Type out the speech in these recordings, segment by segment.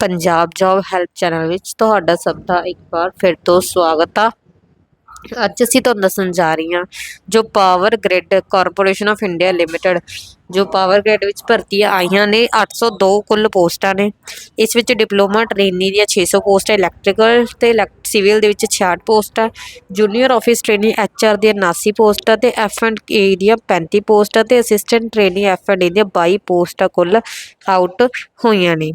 Punjab job help channel ਵਿੱਚ ਤੁਹਾਡਾ ਸਭ ਦਾ ਇੱਕ ਵਾਰ ਫਿਰ ਤੋਂ ਸਵਾਗਤ ਆ। ਅੱਜ ਅਸੀਂ ਤੁਹਾਨੂੰ ਦੱਸਣ ਜਾ ਰਹੀ ਹਾਂ ਜੋ power grid corporation of India limited ਜੋ ਪਾਵਰ ਗ੍ਰਿਡ ਵਿੱਚ ਭਰਤੀਆਂ ਆਈਆਂ ਨੇ 802 ਕੁੱਲ ਪੋਸਟਾਂ ਨੇ। ਇਸ ਵਿੱਚ ਡਿਪਲੋਮਾ ਟ੍ਰੇਨੀ ਦੀਆਂ 600 ਪੋਸਟਾਂ, ਇਲੈਕਟ੍ਰੀਕਲ ਤੇ ਸਿਵਲ ਦੇ ਵਿੱਚ 66 ਪੋਸਟਾਂ ਜੂਨੀਅਰ ਆਫਿਸ ਟ੍ਰੇਨੀ ਐਚਆਰ ਦੀਆਂ 79 ਪੋਸਟਾਂ ਤੇ ਐਫ ਐਂਡ ਏ ਦੀਆਂ 35 ਪੋਸਟਾਂ ਤੇ assistant trainee F and A ਦੀਆਂ 22 ਪੋਸਟਾਂ ਕੁੱਲ ਆਊਟ ਹੋਈਆਂ ਨੇ।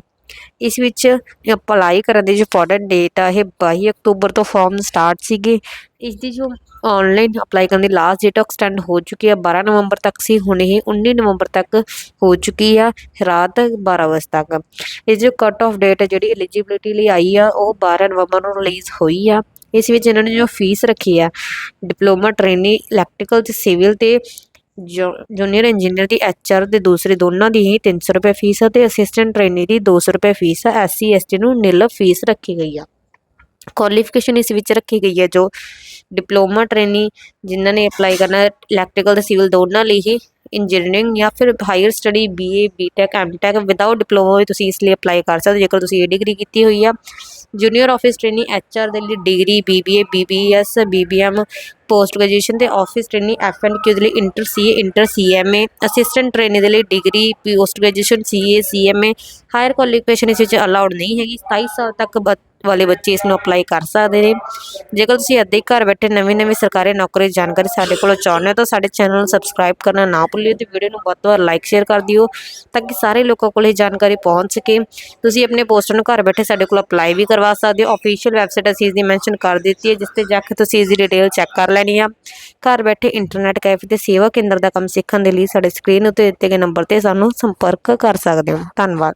ਇਸ ਵਿੱਚ ਅਪਲਾਈ ਕਰਨ ਦੀ ਜੋ ਇੰਪੋਰਟੈਂਟ ਡੇਟ ਆ, ਇਹ 22 ਅਕਤੂਬਰ ਤੋਂ ਫਾਰਮ ਸਟਾਰਟ ਸੀਗੇ। ਇਸ ਦੀ ਜੋ ਆਨਲਾਈਨ ਅਪਲਾਈ ਕਰਨ ਦੀ ਲਾਸਟ ਡੇਟ ਐਕਸਟੈਂਡ ਹੋ ਚੁੱਕੀ ਹੈ 12 ਨਵੰਬਰ ਤੱਕ ਸੀ, ਹੁਣ ਇਹ 19 ਨਵੰਬਰ ਤੱਕ ਹੋ ਚੁੱਕੀ ਆ, ਰਾਤ 12 ਵਜੇ ਤੱਕ। ਇਹ ਜੋ ਕੱਟ ਆਫ ਡੇਟ ਹੈ ਜਿਹੜੀ ਐਲੀਜੀਬਿਲਿਟੀ ਲਈ ਆਈ ਆ, ਉਹ 12 ਨਵੰਬਰ ਨੂੰ ਰਿਲੀਜ਼ ਹੋਈ ਆ। ਇਸ ਵਿੱਚ ਇਹਨਾਂ ਨੇ ਜੋ ਫੀਸ ਰੱਖੀ ਆ ਡਿਪਲੋਮਾ ਟ੍ਰੇਨੀ ਇਲੈਕਟ੍ਰੀਕਲ ਤੇ ਸਿਵਲ ਤੇ ਜੂਨੀਅਰ ਇੰਜੀਨੀਅਰ ਦੀ ਐਚਆਰ ਦੇ ਦੂਸਰੇ ਦੋਨਾਂ ਦੀ ਹੀ 300 ਰੁਪਏ ਫੀਸ ਹੈ ਤੇ ਅਸਿਸਟੈਂਟ ਟ੍ਰੇਨੀ ਦੀ 200 ਰੁਪਏ ਫੀਸ ਹੈ ਐਸਸੀ ਐਸਟੀ ਨੂੰ ਨਿਲ ਫੀਸ ਰੱਖੀ ਗਈ ਆ। ਕੁਆਲੀਫਿਕੇਸ਼ਨ ਇਸ ਵਿੱਚ ਰੱਖੀ ਗਈ ਹੈ ਜੋ ਡਿਪਲੋਮਾ ਟ੍ਰੇਨੀ ਜਿਨ੍ਹਾਂ ਨੇ ਅਪਲਾਈ ਕਰਨਾ ਇਲੈਕਟ੍ਰੀਕਲ ਤੇ ਸਿਵਲ ਦੋਨਾਂ ਲਈ ਹੀ ਇੰਜੀਨੀਅਰਿੰਗ ਜਾਂ ਫਿਰ higher study BA B Tech M Tech without diploma ਵੀ ਤੁਸੀਂ ਇਸ ਲਈ ਅਪਲਾਈ ਕਰ ਸਕਦੇ ਜੇਕਰ ਤੁਸੀਂ ਇਹ ਡਿਗਰੀ ਕੀਤੀ ਹੋਈ ਆ। ਜੂਨੀਅਰ ਆਫਿਸ ਟ੍ਰੇਨੀ ਐਚਆਰ ਦੇ ਲਈ degree BBA BBS BBM post graduation ਤੇ office trainee F and Q ਦੇ ਲਈ inter CA inter CMA assistant trainee ਦੇ ਲਈ degree post graduation CA CMA higher qualification ਇਸ ਵਿੱਚ ਅਲਾਉਡ ਨਹੀਂ ਹੈਗੀ। 27 ਸਾਲ ਤੱਕ ਬ- ਵਾਲੇ ਬੱਚੇ ਇਸ ਨੂੰ ਅਪਲਾਈ ਕਰ ਸਕਦੇ ਨੇ। ਜੇਕਰ ਤੁਸੀਂ ਅੱਧੇ ਹੀ ਘਰ ਬੈਠੇ ਨਵੀਂ ਨਵੀਂ ਸਰਕਾਰੀ ਨੌਕਰੀ ਦੀ ਜਾਣਕਾਰੀ ਸਾਡੇ ਕੋਲੋਂ ਚਾਹੁੰਦੇ ਹੋ ਤਾਂ ਸਾਡੇ ਚੈਨਲ ਨੂੰ ਸਬਸਕ੍ਰਾਈਬ ਕਰਨਾ ਨਾ ਭੁੱਲਿਓ ਤੇ ਵੀਡੀਓ ਨੂੰ ਵੱਧ ਤੋਂ ਵੱਧ ਲਾਈਕ ਸ਼ੇਅਰ ਕਰ ਦਿਓ ਤਾਂ ਕਿ ਸਾਰੇ ਲੋਕਾਂ ਕੋਲ ਇਹ ਜਾਣਕਾਰੀ ਪਹੁੰਚ ਸਕੇ। ਤੁਸੀਂ ਆਪਣੇ ਪੋਸਟਰ ਨੂੰ ਘਰ ਬੈਠੇ ਸਾਡੇ ਕੋਲ ਅਪਲਾਈ ਵੀ ਕਰਵਾ ਸਕਦੇ ਹੋ। ਅਫੀਸ਼ੀਅਲ ਵੈਬਸਾਈਟ ਅਸੀਂ ਇਸ ਦੀ ਮੈਂਸ਼ਨ ਕਰ ਦਿੱਤੀ ਹੈ, ਜਿਸ ਤੇ ਜਾ ਕੇ ਤੁਸੀਂ ਇਸ ਦੀ ਡਿਟੇਲ ਚੈੱਕ ਕਰ ਲੈਣੀ ਆ। ਘਰ ਬੈਠੇ ਇੰਟਰਨੈਟ ਕੈਫੇ ਤੇ ਸੇਵਾ ਕੇਂਦਰ ਦਾ ਕੰਮ ਸਿੱਖਣ ਦੇ ਲਈ ਸਾਡੇ ਸਕਰੀਨ ਉੱਤੇ ਦਿੱਤੇ ਗਏ ਨੰਬਰ ਤੇ ਸਾਨੂੰ ਸੰਪਰਕ ਕਰ ਸਕਦੇ ਹੋ। ਧੰਨਵਾਦ।